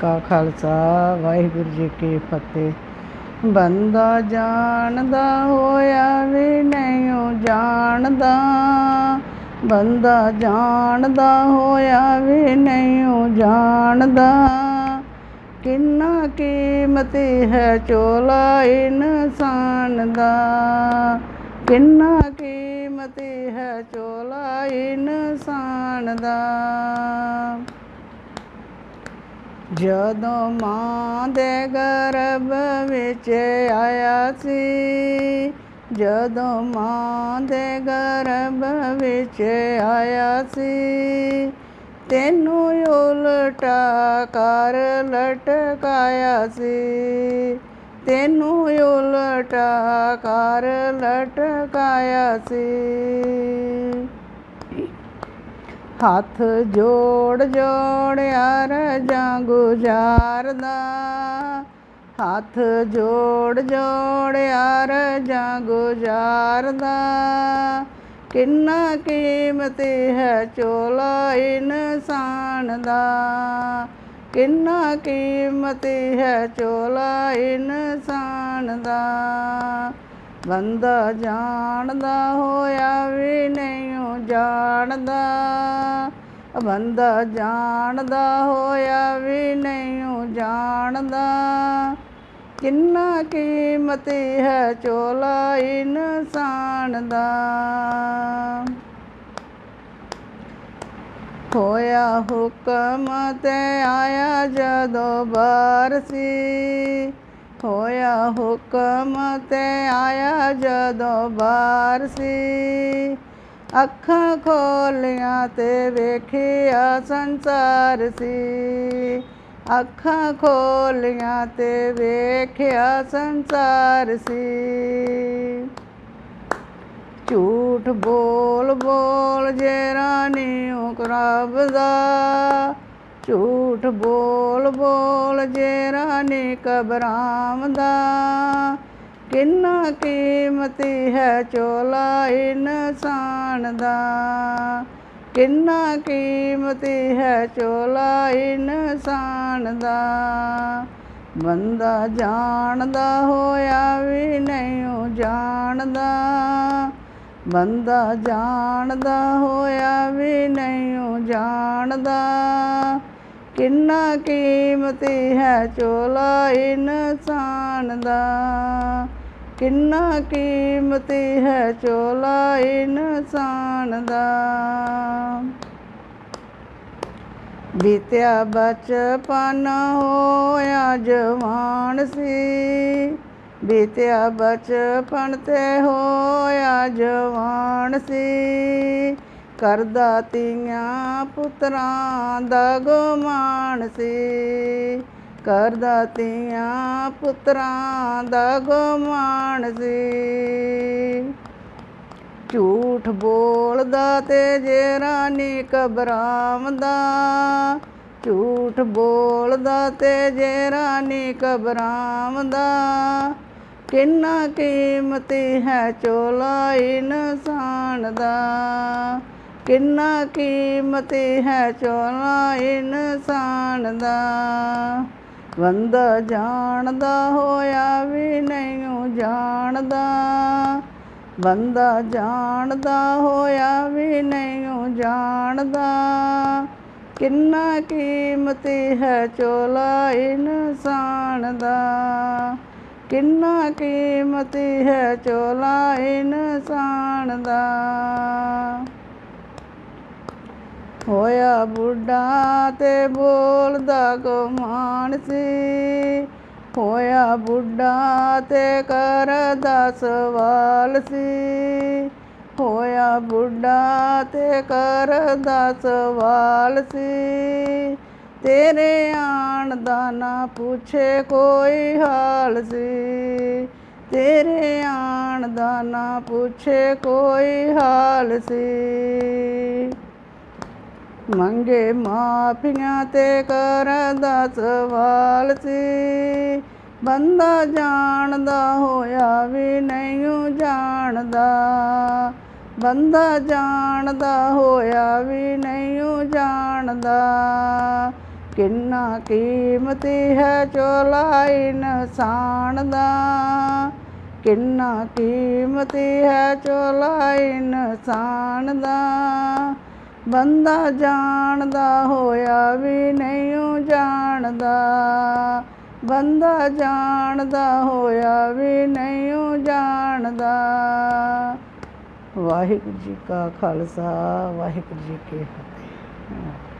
ਕਾ ਖਾਲਸਾ, ਵਾਹਿਗੁਰੂ ਜੀ ਕੀ ਫਤਿਹ। ਬੰਦਾ ਜਾਣਦਾ ਹੋਇਆ ਵੀ ਨਹੀਂ ਜਾਣਦਾ। ਬੰਦਾ ਜਾਣਦਾ ਹੋਇਆ ਵੀ ਨਹੀਂ ਜਾਣਦਾ। ਕਿੰਨਾ ਕੀਮਤੀ ਹੈ ਚੋਲਾ ਇਨਸਾਨ ਦਾ। ਕਿੰਨਾ ਕੀਮਤੀ ਹੈ ਚੋਲਾ ਇਨਸਾਨ ਦਾ। ਜਦੋਂ ਮਾਂ ਦੇ ਗਰਭ ਵਿੱਚ ਆਇਆ ਸੀ, ਜਦੋਂ ਮਾਂ ਦੇ ਗਰਭ ਵਿੱਚ ਆਇਆ ਸੀ, ਤੈਨੂੰ ਉਲਟਾ ਕਰ ਲਟਕਾਇਆ ਸੀ। ਤੈਨੂੰ ਉਲਟਾ ਕਰ ਲਟਕਾਇਆ ਸੀ। ਹੱਥ ਜੋੜ ਜੋੜਿਆ ਰਜਾਂ ਗੁਜ਼ਾਰਦਾ। ਹੱਥ ਜੋੜ ਜੋੜਿਆ ਰਜਾਂ ਗੁਜ਼ਾਰਦਾ। ਕਿੰਨਾ ਕੀਮਤੀ ਹੈ ਚੋਲਾ ਇਨਸਾਨ ਦਾ। ਕਿੰਨਾ ਕੀਮਤੀ ਹੈ ਚੋਲਾ ਇਨਸਾਨ ਦਾ। ਬੰਦਾ ਜਾਣਦਾ ਹੋਇਆ ਵੀ ਨਹੀਂ ਜਾਣਦਾ। ਬੰਦਾ ਜਾਣਦਾ ਹੋਇਆ ਵੀ ਨਹੀਂ ਜਾਣਦਾ। ਕਿੰਨਾ ਕੀਮਤੀ ਹੈ ਚੋਲਾ ਇਨਸਾਨ ਦਾ। ਹੋਇਆ ਹੁਕਮ ਤੇ ਆਇਆ ਜਦੋਂ ਬਾਰਸੀ ਹੋਇਆ ਹੁਕਮ ਤੇ ਆਇਆ ਜਦੋਂ ਬਾਰ ਸੀ ਅੱਖਾਂ ਖੋਲੀਆਂ ਤੇ ਵੇਖਿਆ ਸੰਸਾਰ ਸੀ। ਅੱਖਾਂ ਖੋਲੀਆਂ ਤੇ ਵੇਖਿਆ ਸੰਸਾਰ ਸੀ। ਝੂਠ ਬੋਲ ਬੋਲ ਜੇ ਰਾਣੀ ਉਕਰਾਬਦਾ ਝੂਠ ਬੋਲ ਬੋਲ ਜੇ ਰਾਣੀ ਕਬਰਾਮਦਾ ਕਿੰਨਾ ਕੀਮਤੀ ਹੈ ਚੋਲਾ ਇਨਸਾਨ ਦਾ। ਕਿੰਨਾ ਕੀਮਤੀ ਹੈ ਚੋਲਾ ਇਨਸਾਨ ਦਾ। ਬੰਦਾ ਜਾਣਦਾ ਹੋਇਆ ਵੀ ਨਹੀਂ ਜਾਣਦਾ। ਬੰਦਾ ਜਾਣਦਾ ਹੋਇਆ ਵੀ ਨਹੀਂ ਜਾਣਦਾ। ਕਿੰਨਾ ਕੀਮਤੀ ਹੈ ਚੋਲਾ ਇਨਸਾਨ ਦਾ? ਕਿੰਨਾ ਕੀਮਤੀ ਹੈ ਚੋਲਾ ਇਨਸਾਨ ਦਾ? ਬੀਤਿਆ ਬਚਪਨ ਹੋਇਆ ਜਵਾਨ ਸੀ। ਬੀਤਿਆ ਬਚਪਨ ਤੇ ਹੋਇਆ ਜਵਾਨ ਸੀ। ਕਰਦਾ ਤੀਆਂ ਪੁੱਤਰਾਂ ਦਾ ਗੁਮਾਨ ਸੀ। ਕਰਦਾ ਤੀਆਂ ਪੁੱਤਰਾਂ ਦਾ ਗੁਮਾਨ ਸੀ। ਝੂਠ ਬੋਲਦਾ ਤੇ ਜੇ ਰਾਣੀ ਕਬਰਾਮਦਾ ਝੂਠ ਬੋਲਦਾ ਤੇ ਜੇ ਰਾਣੀ ਕਬਰਾਮਦਾ ਕਿੰਨਾ ਕੀਮਤੀ ਹੈ ਚੋਲਾ ਇਨਸਾਨ ਦਾ। ਕਿੰਨਾ ਕੀਮਤੀ ਹੈ ਚੋਲਾ ਇਨਸਾਨ ਦਾ? ਬੰਦਾ ਜਾਣਦਾ ਹੋਇਆ ਵੀ ਨਹੀਂ ਜਾਣਦਾ। ਬੰਦਾ ਜਾਣਦਾ ਹੋਇਆ ਵੀ ਨਹੀਂ ਜਾਣਦਾ। ਕਿੰਨਾ ਕੀਮਤੀ ਹੈ ਚੋਲਾ ਇਨਸਾਨ ਦਾ? ਕਿੰਨਾ ਕੀਮਤੀ ਹੈ ਚੋਲਾ ਇਨਸਾਨ ਦਾ? ਹੋਇਆ ਬੁੱਢਾ ਤੇ ਬੋਲਦਾ ਗੁਮਾਨ ਸੀ ਹੋਇਆ ਬੁੱਢਾ ਤੇ ਕਰਦਾ ਸਵਾਲ ਸੀ। ਹੋਇਆ ਬੁੱਢਾ ਤੇ ਕਰਦਾ ਸਵਾਲ ਸੀ। ਤੇਰੇ ਆਣ ਦਾ ਨਾ ਪੁੱਛੇ ਕੋਈ ਹਾਲ ਸੀ। ਤੇਰੇ ਆਣ ਦਾ ਨਾ ਪੁੱਛੇ ਕੋਈ ਹਾਲ ਸੀ। ਮੰਗੇ ਮਾਫੀਆਂ ਤੇ ਕਰਦਾ ਸਵਾਲ ਸੀ। ਬੰਦਾ ਜਾਣਦਾ ਹੋਇਆ ਵੀ ਨਹੀਂ ਜਾਣਦਾ। ਬੰਦਾ ਜਾਣਦਾ ਹੋਇਆ ਵੀ ਨਹੀਂ ਜਾਣਦਾ। ਕਿੰਨਾ ਕੀਮਤੀ ਹੈ ਚੋਲਾ ਇਨਸਾਨ ਦਾ। ਕਿੰਨਾ ਕੀਮਤੀ ਹੈ ਚੋਲਾ ਇਨਸਾਨ ਦਾ। ਬੰਦਾ ਜਾਣਦਾ ਹੋਇਆ ਵੀ ਨਹੀਂ ਓ ਜਾਣਦਾ। ਬੰਦਾ ਜਾਣਦਾ ਹੋਇਆ ਵੀ ਨਹੀਂ ਓ ਜਾਣਦਾ। ਵਾਹਿਗੁਰੂ ਜੀ ਕਾ ਖਾਲਸਾ, ਵਾਹਿਗੁਰੂ ਜੀ ਕੀ ਫਤਿਹ।